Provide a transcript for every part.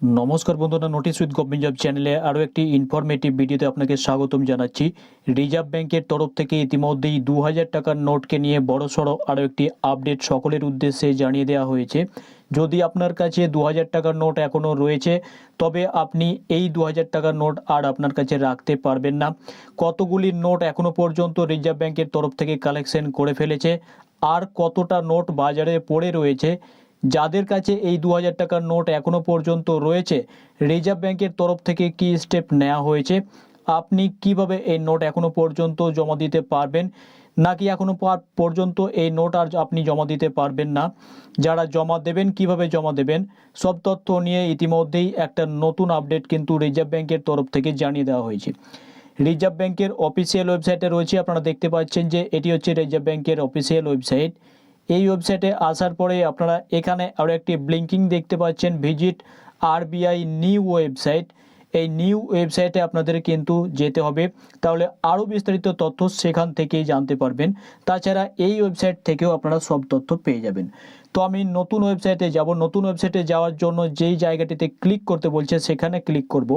নমস্কার বন্ধুরা notice with government job চ্যানেলে আরও একটি ইনফরমেটিভ ভিডিওতে আপনাকে স্বাগতম জানাচ্ছি। রিজার্ভ ব্যাংকের তরফ থেকে ইতিমধ্যেই দু হাজার টাকার নোটকে নিয়ে বড়সড় আরও একটি আপডেট সকলের উদ্দেশ্যে জানিয়ে দেওয়া হয়েছে। যদি আপনার কাছে দু হাজার টাকার নোট এখনও রয়েছে, তবে আপনি এই দু হাজার টাকার নোট আর আপনার কাছে রাখতে পারবেন না। কতগুলি নোট এখনও পর্যন্ত রিজার্ভ ব্যাংকের তরফ থেকে কালেকশন করে ফেলেছে, আর কতটা নোট বাজারে পড়ে রয়েছে যাদের কাছে এই দু হাজার টাকার নোট এখনও পর্যন্ত রয়েছে, রিজার্ভ ব্যাংকের তরফ থেকে কি স্টেপ নেওয়া হয়েছে? আপনি কীভাবে এই নোট এখনও পর্যন্ত জমা দিতে পারবেন? নাকি এখনও পর্যন্ত এই নোট আর আপনি জমা দিতে পারবেন না? যারা জমা দেবেন, কীভাবে জমা দেবেন? সব তথ্য নিয়ে ইতিমধ্যেই একটা নতুন আপডেট কিন্তু রিজার্ভ ব্যাংকের তরফ থেকে জানিয়ে দেওয়া হয়েছে। রিজার্ভ ব্যাংকের অফিসিয়াল ওয়েবসাইটে রয়েছে, আপনারা দেখতে পাচ্ছেন যে এটি হচ্ছে রিজার্ভ ব্যাংকের অফিসিয়াল ওয়েবসাইট এই ওয়েবসাইটে আসার পরে আপনারা এখানে আরও একটি ব্লিঙ্কিং দেখতে পাচ্ছেন ভিজিট আরবিআই নিউ ওয়েবসাইট এই নিউ ওয়েবসাইটে আপনাদের কিন্তু যেতে হবে। তাহলে আরও বিস্তারিত তথ্য সেখান থেকেই জানতে পারবেন। তাছাড়া এই ওয়েবসাইট থেকেও আপনারা সব তথ্য পেয়ে যাবেন। তো আমি নতুন ওয়েবসাইটে যাব। নতুন ওয়েবসাইটে যাওয়ার জন্য যেই জায়গাটিতে ক্লিক করতে বলছে, সেখানে ক্লিক করব।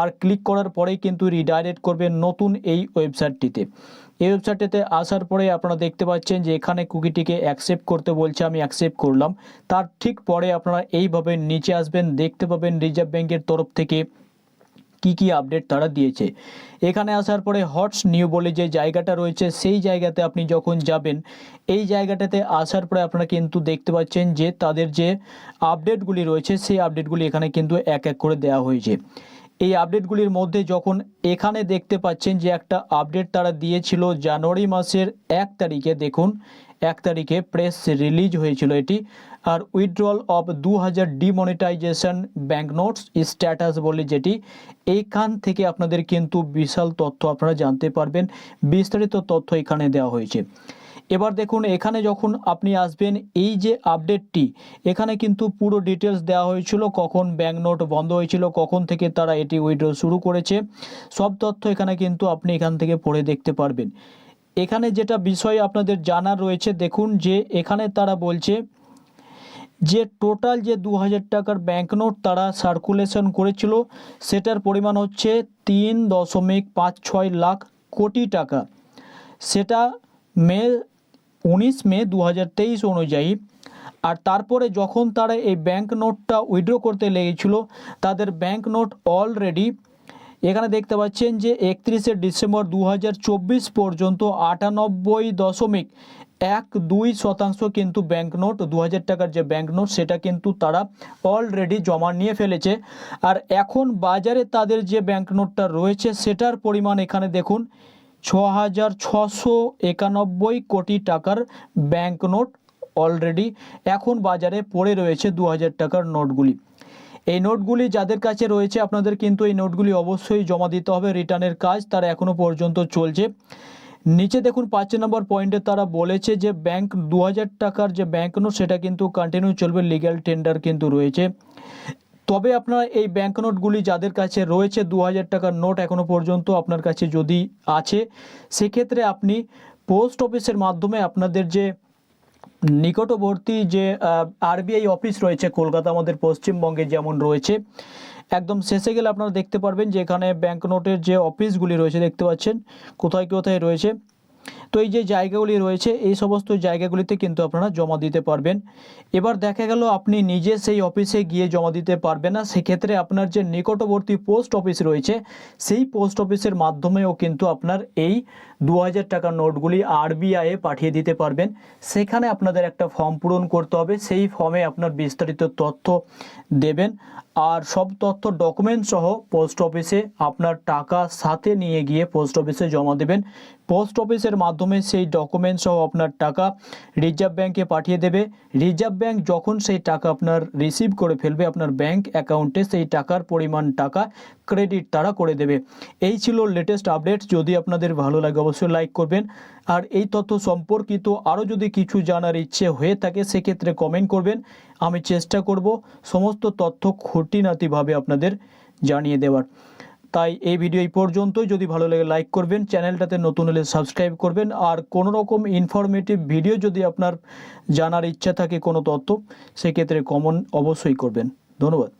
আর ক্লিক করার পরেই কিন্তু রিডাইরেক্ট করবে নতুন এই ওয়েবসাইটটিতে এই ওয়েবসাইটটিতে আসার পরে আপনারা দেখতে পাচ্ছেন যে এখানে কুকিটিকে অ্যাকসেপ্ট করতে বলছে, আমি অ্যাকসেপ্ট করলাম। তার ঠিক পরে আপনারা এইভাবে নিচে আসবেন, দেখতে পাবেন রিজার্ভ ব্যাংকের তরফ থেকে কি কি আপডেট তারা দিয়েছে। এখানে আসার পরে হটস নিউ বলে যে জায়গাটা রয়েছে, সেই জায়গাতে আপনি যখন যাবেন, এই জায়গাটাতে আসার পরে আপনারা কিন্তু দেখতে পাচ্ছেন যে তাদের যে আপডেটগুলি রয়েছে, সেই আপডেটগুলি এখানে কিন্তু এক এক করে দেওয়া হয়েছে। এই আপডেটগুলির মধ্যে যখন এখানে দেখতে পাচ্ছেন যে একটা আপডেট তারা দিয়েছিল জানুয়ারি মাসের এক তারিখে, দেখুন, এক তারিখে প্রেস রিলিজ হয়েছিল এটি। আর উইথড্রল অফ দু হাজার ডিমনিটাইজেশন ব্যাঙ্ক নোটস স্ট্যাটাস বলে যেটি, এইখান থেকে আপনাদের কিন্তু বিশাল তথ্য আপনারা জানতে পারবেন। বিস্তারিত তথ্য এখানে দেওয়া হয়েছে। এবার দেখুন, এখানে যখন আপনি আসবেন, এই যে আপডেটটি এখানে কিন্তু পুরো ডিটেলস দেওয়া হয়েছিল কখন ব্যাঙ্ক নোট বন্ধ হয়েছিল, কখন থেকে তারা এটি উইথড্র শুরু করেছে। সব তথ্য এখানে কিন্তু আপনি এখান থেকে পড়ে দেখতে পারবেন। এখানে যেটা বিষয় আপনাদের জানার রয়েছে, দেখুন যে এখানে তারা বলছে যে টোটাল যে দু হাজার টাকার ব্যাঙ্ক নোট তারা সার্কুলেশন করেছিল, সেটার পরিমাণ হচ্ছে তিন দশমিক পাঁচ ছয় লাখ কোটি টাকা। সেটা মে উনিশ মে দু হাজার তেইশ অনুযায়ী। আর তারপরে যখন তারা এই ব্যাঙ্ক নোটটা উইথড্র করতে লেগেছিল, তাদের ব্যাঙ্ক নোট অলরেডি এখানে দেখতে পাচ্ছেন যে একত্রিশে ডিসেম্বর দু হাজার চব্বিশ পর্যন্ত আটানব্বই দশমিক এক দুই শতাংশ কিন্তু ব্যাঙ্ক নোট দু হাজার টাকার যে ব্যাঙ্ক নোট সেটা কিন্তু তারা অলরেডি জমা নিয়ে ফেলেছে। আর এখন বাজারে তাদের যে ব্যাঙ্ক নোটটা রয়েছে, সেটার পরিমাণ এখানে দেখুন ছ হাজার ছশো একানব্বই কোটি টাকার ব্যাঙ্ক নোট অলরেডি এখন বাজারে পড়ে রয়েছে দু হাজার টাকার নোটগুলি। এই নোটগুলি যাদের কাছে রয়েছে, আপনাদের কিন্তু এই নোটগুলি অবশ্যই জমা দিতে হবে, রিটার্নের কাজ তারা এখনও পর্যন্ত চলছে। নিচে দেখুন, পাঁচ নম্বর পয়েন্টে তারা বলেছে যে ব্যাংক দু হাজার টাকার যে ব্যাংক নোট, সেটা কিন্তু কন্টিনিউ চলবে লিগ্যাল টেন্ডার কিন্তু রয়েছে। তবে আপনার এই ব্যাঙ্ক নোটগুলি যাদের কাছে রয়েছে দু হাজার টাকার নোট এখনও পর্যন্ত আপনার কাছে যদি আছে, সেক্ষেত্রে আপনি পোস্ট অফিসের মাধ্যমে আপনাদের যে নিকটবর্তী যে আরবিআই অফিস রয়েছে কলকাতা, আমাদের পশ্চিমবঙ্গে যেমন রয়েছে, একদম শেষে গেলে আপনারা দেখতে পারবেন যে এখানে ব্যাঙ্ক নোটের যে অফিসগুলি রয়েছে, দেখতে পাচ্ছেন, কোথায় কোথায় রয়েছে তো এই যে জায়গাগুলি রয়েছে, এই সমস্ত জায়গাগুলিতে কিন্তু আপনারা জমা দিতে পারবেন। এবার দেখা গেল আপনি নিজে সেই অফিসে গিয়ে জমা দিতে পারবেন না। সেক্ষেত্রে আপনার যে নিকটবর্তী পোস্ট অফিস রয়েছে, সেই পোস্ট অফিসের মাধ্যমেও কিন্তু আপনার এই দু হাজার টাকার নোটগুলি আরবিআইয়ে পাঠিয়ে দিতে পারবেন। সেখানে আপনাদের একটা ফর্ম পূরণ করতে হবে। সেই ফর্মে আপনার বিস্তারিত তথ্য দেবেন। আর সব তথ্য ডকুমেন্ট সহ পোস্ট অফিসে আপনার টাকা সাথে নিয়ে গিয়ে পোস্ট অফিসে জমা দেবেন। পোস্ট অফিসের মাধ্যমে সেই ডকুমেন্ট সহ আপনার টাকা রিজার্ভ ব্যাংকে পাঠিয়ে দেবে। রিজার্ভ ব্যাংক যখন সেই টাকা আপনার রিসিভ করে ফেলবে, আপনার ব্যাংক অ্যাকাউন্টে সেই টাকার পরিমাণ টাকা ক্রেডিট তারা করে দেবে। এই ছিল লেটেস্ট আপডেট যদি আপনাদের ভালো লাগে অবশ্যই লাইক করবেন। আর এই তথ্য সম্পর্কিত আরও যদি কিছু জানার ইচ্ছে হয়ে থাকে, সেক্ষেত্রে কমেন্ট করবেন। আমি চেষ্টা করব সমস্ত তথ্য খুঁটিনাতিভাবে আপনাদের জানিয়ে দেওয়ার। তাই এই ভিডিও এই পর্যন্তই। যদি ভালো লাগে লাইক করবেন, চ্যানেলটাতে নতুন হলে সাবস্ক্রাইব করবেন। আর কোনো রকম ইনফরমেটিভ ভিডিও যদি আপনার জানার ইচ্ছা থাকে কোনো তথ্য, সেক্ষেত্রে কমন অবশ্যই করবেন। ধন্যবাদ।